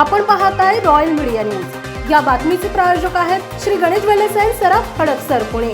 आपण पाहत आहे रॉयल मीडिया न्यूज या बातमीचे प्रायोजक आहेत श्री गणेश वेलेसाई अँड सराफ हडपसर पुणे.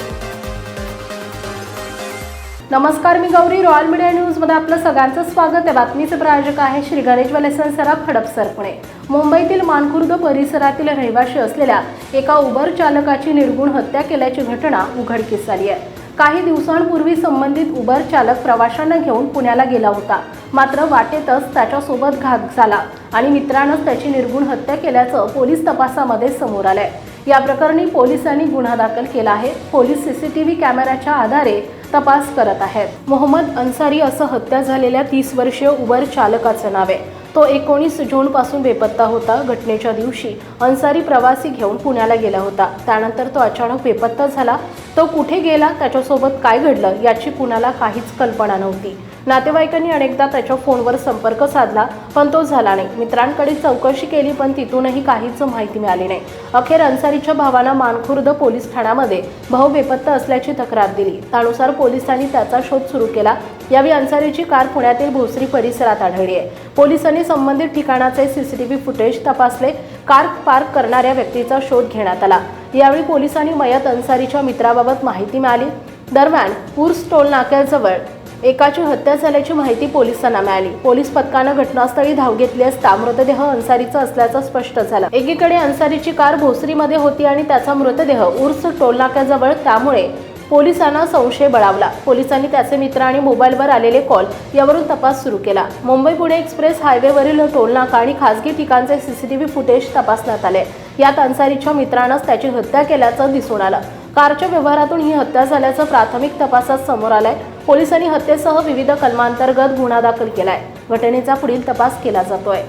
नमस्कार मी गौरी. रॉयल मीडिया न्यूजमध्ये आपलं सगळ्यांचं स्वागत. आहे बातमीचे प्रायोजक आहे श्री गणेश वलेसन सराफ हडपसर पुणे. मुंबईतील मानखुर्द परिसरातील रहिवाशी असलेल्या एका उबर चालकाची निर्गुण हत्या केल्याची घटना उघडकीस आली आहे. काही दिवसांपूर्वी संबंधित उबर चालक प्रवाशांना घेऊन पुण्याला गेला होता. मात्र वाटेतच त्याच्यासोबत घात झाला आणि मित्रानंच त्याची निर्गुण हत्या केल्याचं पोलीस तपासामध्ये समोर आलंय. या प्रकरणी पोलिसांनी गुन्हा दाखल केला आहे. पोलीस सीसीटीव्ही कॅमेऱ्याच्या आधारे तपास करत आहेत. मोहम्मद अन्सारी असं हत्या झालेल्या तीस वर्षीय उबर चालकाचं नाव आहे. तो एकोणीस जूनपासून बेपत्ता होता घटनेच्या दिवशी. अन्सारी प्रवासी घेऊन पुण्याला गेला होता. त्यानंतर तो अचानक बेपत्ता झाला. तो कुठे गेला? त्याच्यासोबत काय घडलं? याची कुणाला काहीच कल्पना नव्हती. नातेवाईकांनी अनेकदा त्याच्या फोनवर संपर्क साधला पण तो झाला नाही. मित्रांकडे चौकशी केली पण तिथूनही काहीच माहिती मिळाली नाही. अखेर अन्सारीच्या भावानं मानखुर्द पोलीस ठाण्यामध्ये भाऊ बेपत्ता असल्याची तक्रार दिली. त्यानुसार पोलिसांनी त्याचा शोध सुरू केला. यावेळी अन्सारीची कार पुण्यातील भोसरी परिसरात आढळली आहे. पोलिसांनी संबंधित ठिकाणाचे सीसीटीव्ही फुटेज तपासले. कार पार्क करणाऱ्या व्यक्तीचा शोध घेण्यात आला. यावेळी पोलिसांनी मयत अन्सारीच्या मित्राबाबत माहिती मिळाली. दरम्यान पूर्स टोल नाक्याजवळ एकाची हत्या झाल्याची माहिती पोलिसांना मिळाली. पोलीस पथकानं घटनास्थळी धाव घेतली असता मृतदेह अन्सारीचा असल्याचं स्पष्ट झालं. एकीकडे अन्सारीची कार भोसरीमध्ये होती आणि त्याचा मृतदेह उर्स टोलनाक्याजवळ त्यामुळे पोलिसांना संशय बळावला. पोलिसांनी त्याचे मित्र आणि मोबाईलवर आलेले कॉल यावरून तपास सुरू केला. मुंबई पुणे एक्सप्रेस हायवेवरील टोलनाका आणि खासगी ठिकाणचे सीसीटीव्ही फुटेज तपासण्यात आले. यात अन्सारीच्या मित्रानंच त्याची हत्या केल्याचं दिसून आलं. कारच्या व्यवहारातून ही हत्या झाल्याचं प्राथमिक तपासात समोर आलंय. पोलिसांनी हत्येसह विविध कलमांतर्गत गुन्हा दाखल केलाय. घटनेचा पुढील तपास केला जातोय.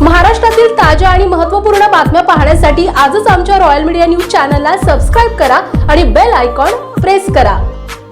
महाराष्ट्रातील ताज्या आणि महत्त्वपूर्ण बातम्या पाहण्यासाठी आजच आमच्या रॉयल मीडिया न्यूज चॅनलला सबस्क्राईब करा आणि बेल आयकॉन प्रेस करा.